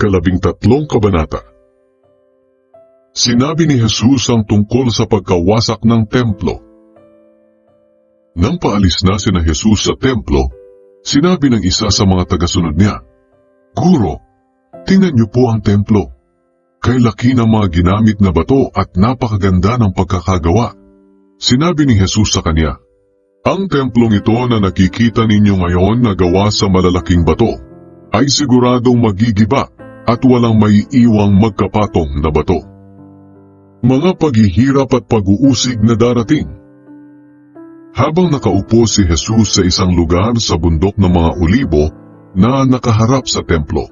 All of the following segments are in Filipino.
ikalabing tatlong kabanata. Sinabi ni Jesus ang tungkol sa pagkawasak ng templo. Nang paalis na sina Jesus sa templo, sinabi ng isa sa mga tagasunod niya, Guro, tingnan niyo po ang templo. Kay laki ng mga ginamit na bato at napakaganda ng pagkakagawa. Sinabi ni Jesus sa kanya, Ang templong ito na nakikita ninyo ngayon na gawa sa malalaking bato, ay siguradong magigiba at walang maiiwang magkapatong na bato. Mga paghihirap at pag-uusig na darating. Habang nakaupo si Jesus sa isang lugar sa bundok ng mga olibo na nakaharap sa templo,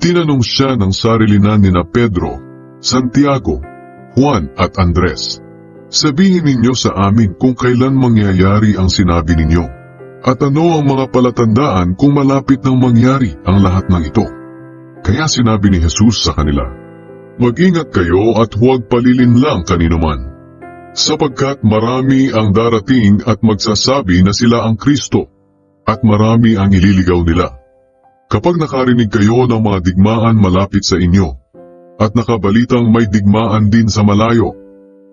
tinanong siya ng sarilinan ni na Pedro, Santiago, Juan at Andres. Sabihin ninyo sa amin kung kailan mangyayari ang sinabi ninyo at ano ang mga palatandaan kung malapit nang mangyari ang lahat ng ito. Kaya sinabi ni Jesus sa kanila, Mag-ingat kayo at huwag palilin lang kanino man. Sapagkat marami ang darating at magsasabi na sila ang Kristo, at marami ang ililigaw nila. Kapag nakarinig kayo ng mga digmaan malapit sa inyo, at nakabalitang may digmaan din sa malayo,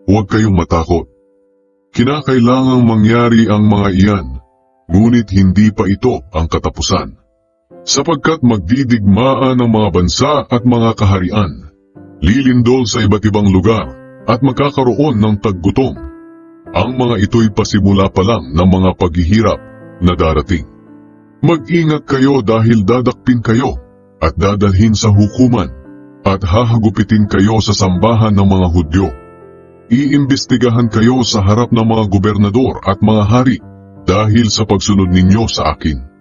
huwag kayong matakot. Kinakailangang mangyari ang mga iyan, ngunit hindi pa ito ang katapusan. Sapagkat magdidigmaan ang mga bansa at mga kaharian, lilindol sa iba't ibang lugar at magkakaroon ng taggutom. Ang mga ito'y pasimula pa lang ng mga paghihirap na darating. Mag-ingat kayo dahil dadakpin kayo at dadalhin sa hukuman at hahagupitin kayo sa sambahan ng mga Hudyo. Iimbestigahan kayo sa harap ng mga gobernador at mga hari dahil sa pagsunod ninyo sa akin.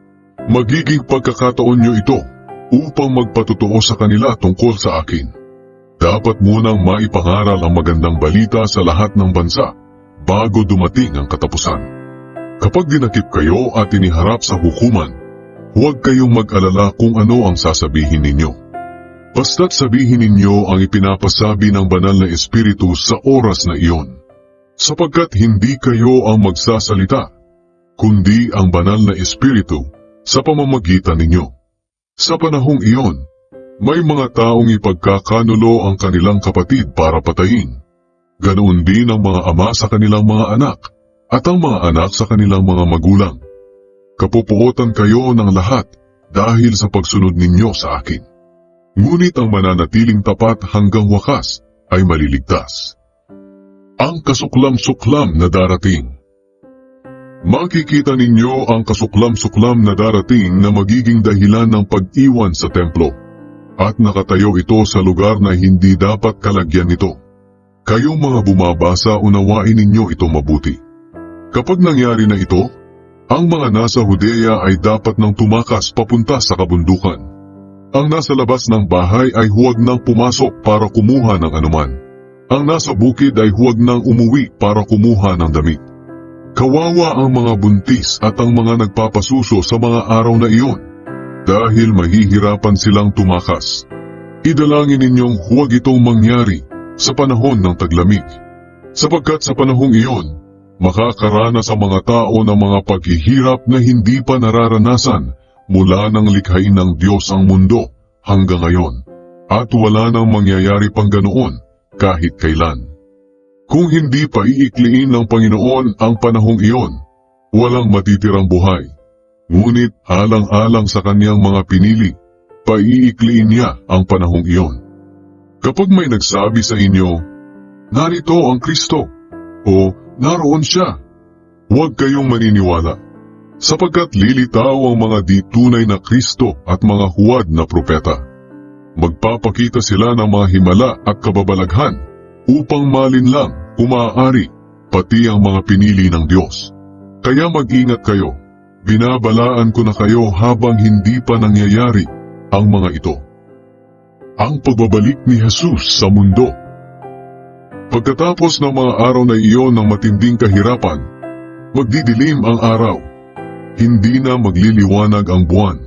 Magiging pagkakataon nyo ito upang magpatotoo sa kanila tungkol sa akin. Dapat munang maipangaral ang magandang balita sa lahat ng bansa bago dumating ang katapusan. Kapag dinakip kayo at iniharap sa hukuman, huwag kayong mag-alala kung ano ang sasabihin ninyo. Basta't sabihin ninyo ang ipinapasabi ng banal na espiritu sa oras na iyon. Sapagkat hindi kayo ang magsasalita, kundi ang banal na espiritu sa pamamagitan ninyo. Sa panahong iyon, may mga taong ipagkakanulo ang kanilang kapatid para patayin. Ganoon din ang mga ama sa kanilang mga anak at ang mga anak sa kanilang mga magulang. Kapupuotan kayo ng lahat dahil sa pagsunod ninyo sa akin. Ngunit ang mananatiling tapat hanggang wakas ay maliligtas. Ang kasuklam-suklam na darating Makikita ninyo ang kasuklam-suklam na darating na magiging dahilan ng pag-iwan sa templo at nakatayo ito sa lugar na hindi dapat kalagyan nito. Kayong mga bumabasa unawain ninyo ito mabuti. Kapag nangyari na ito, ang mga nasa Judea ay dapat nang tumakas papunta sa kabundukan. Ang nasa labas ng bahay ay huwag nang pumasok para kumuha ng anuman. Ang nasa bukid ay huwag nang umuwi para kumuha ng damit. Kawawa ang mga buntis at ang mga nagpapasuso sa mga araw na iyon dahil mahihirapan silang tumakas. Idalangin ninyong huwag itong mangyari sa panahon ng taglamig. Sapagkat sa panahong iyon, makakaranas ang mga tao ng mga paghihirap na hindi pa nararanasan mula nang likhain ng Diyos ang mundo hanggang ngayon at wala nang mangyayari pang ganoon kahit kailan. Kung hindi pa iikliin ng Panginoon ang panahong iyon, walang matitirang buhay. Ngunit alang-alang sa kanyang mga pinili, paiikliin niya ang panahong iyon. Kapag may nagsabi sa inyo, narito ang Kristo, o naroon siya, huwag kayong maniniwala, sapagkat lilitaw ang mga di tunay na Kristo at mga huwad na propeta. Magpapakita sila ng mga himala at kababalaghan upang malinlang kung maaari, pati ang mga pinili ng Diyos. Kaya mag-ingat kayo, binabalaan ko na kayo habang hindi pa nangyayari ang mga ito. Ang pagbabalik ni Jesus sa mundo Pagkatapos ng mga araw na iyon ng matinding kahirapan, magdidilim ang araw, hindi na magliliwanag ang buwan,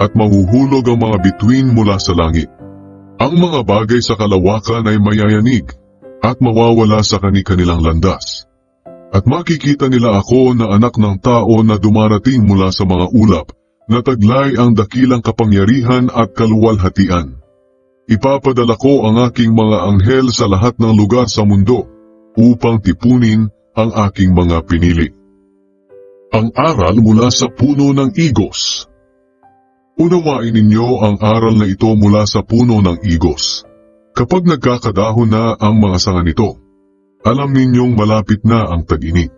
at mahuhulog ang mga bituin mula sa langit. Ang mga bagay sa kalawakan ay mayayanig, at mawawala sa kani-kanilang landas. At makikita nila ako na anak ng tao na dumarating mula sa mga ulap, na taglay ang dakilang kapangyarihan at kaluwalhatian. Ipapadala ko ang aking mga anghel sa lahat ng lugar sa mundo upang tipunin ang aking mga pinili. Ang aral mula sa puno ng igos. Unawain ninyo ang aral na ito mula sa puno ng igos. Kapag nagkakadahon na ang mga sanga nito, alam ninyong malapit na ang tag-init.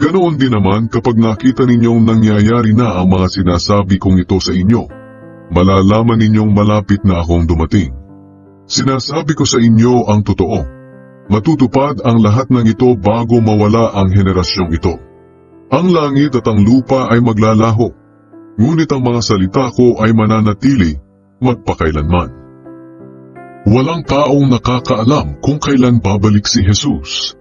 Ganoon din naman kapag nakita ninyong nangyayari na ang mga sinasabi kong ito sa inyo, malalaman ninyong malapit na akong dumating. Sinasabi ko sa inyo ang totoo. Matutupad ang lahat ng ito bago mawala ang henerasyong ito. Ang langit at ang lupa ay maglalaho, ngunit ang mga salita ko ay mananatili magpakailanman. Walang taong nakakaalam kung kailan babalik si Jesus.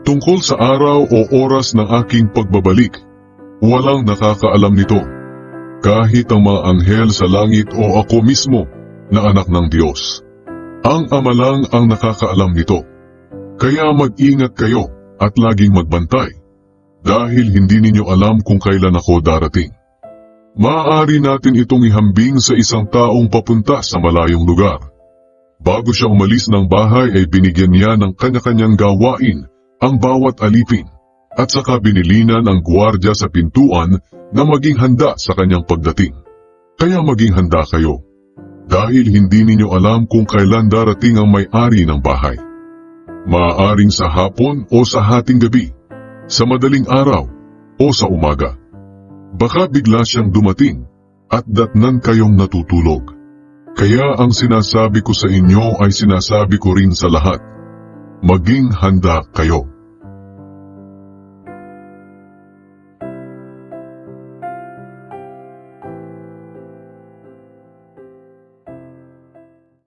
Tungkol sa araw o oras ng aking pagbabalik, walang nakakaalam nito. Kahit ang mga anghel sa langit o ako mismo na anak ng Diyos. Ang Ama lang ang nakakaalam nito. Kaya mag-ingat kayo at laging magbantay dahil hindi ninyo alam kung kailan ako darating. Maaari natin itong ihambing sa isang taong papunta sa malayong lugar. Bago siya umalis ng bahay ay binigyan niya ng kanya-kanyang gawain ang bawat alipin at saka binilinan ang gwardya sa pintuan na maging handa sa kanyang pagdating. Kaya maging handa kayo dahil hindi ninyo alam kung kailan darating ang may-ari ng bahay. Maaaring sa hapon o sa hating gabi, sa madaling araw o sa umaga. Baka bigla siyang dumating at datnan kayong natutulog. Kaya ang sinasabi ko sa inyo ay sinasabi ko rin sa lahat. Maging handa kayo.